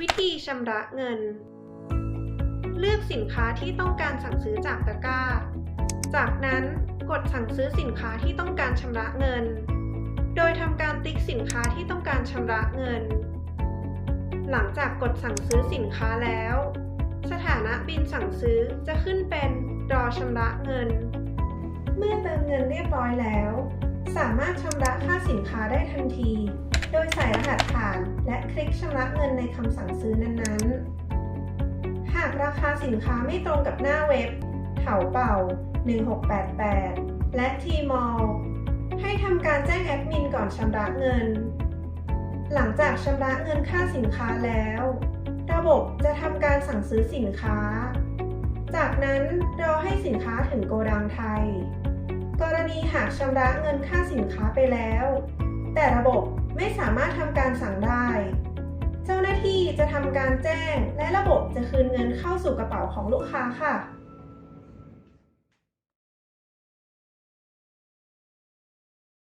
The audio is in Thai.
วิธีชำระเงิน เลือกสินค้าที่ต้องการสั่งซื้อจากตะกร้า จากนั้นกดสั่งซื้อสินค้าที่ต้องการชำระเงิน โดยทำการติ๊กสินค้าที่ต้องการชำระเงิน หลังจากกดสั่งซื้อสินค้าแล้ว สถานะบินสั่งซื้อจะขึ้นเป็นรอชำระเงิน เมื่อเติมเงินเรียบร้อยแล้ว สามารถชำระค่าสินค้าได้ทันที โดยใส่รหัส และคลิกชำระเงินในคำสั่งซื้อนั้นๆ หากราคาสินค้าไม่ตรงกับหน้าเว็บเถาเป่า 1688 และ Tmall ให้ทำการแจ้งแอดมินก่อนชำระเงิน หลังจากชำระเงินค่าสินค้าแล้ว ระบบจะทำการสั่งซื้อสินค้า จากนั้นรอให้สินค้าถึงโกดังไทย กรณีหากชำระเงินค่าสินค้าไปแล้ว แต่ระบบ สามารถทำการสั่งได้ เจ้าหน้าที่จะทำการแจ้งและระบบจะคืนเงินเข้าสู่กระเป๋าของลูกค้าค่ะ